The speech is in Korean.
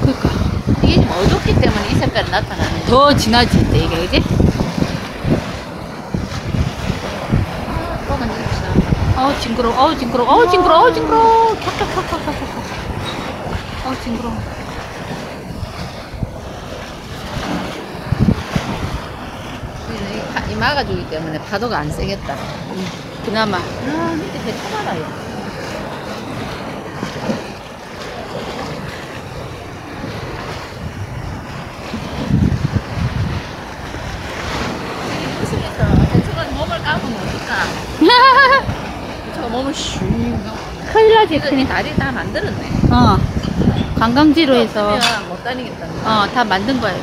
그러니까 이게 좀 어둡기 때문에 이 색깔이 나타나는. 더 진하지 이제 이게 그지? 또 만져봅시다. 어우 징그러 어우 징그러 어우 징그러 어우 징그러 캬캬캬캬캬캬 어우 징그러 여기는 이 막아주기 때문에 파도가 안 세겠다. 그나마 아, 밑에 배 타봐라요. 있으면서 대처가 몸을 까고 노니까 대처가 몸을 슉 큰일 나지 큰일 다리 다 만들었네. 어 관광지로 해서 못 다니겠다는 거. 어다 만든 거야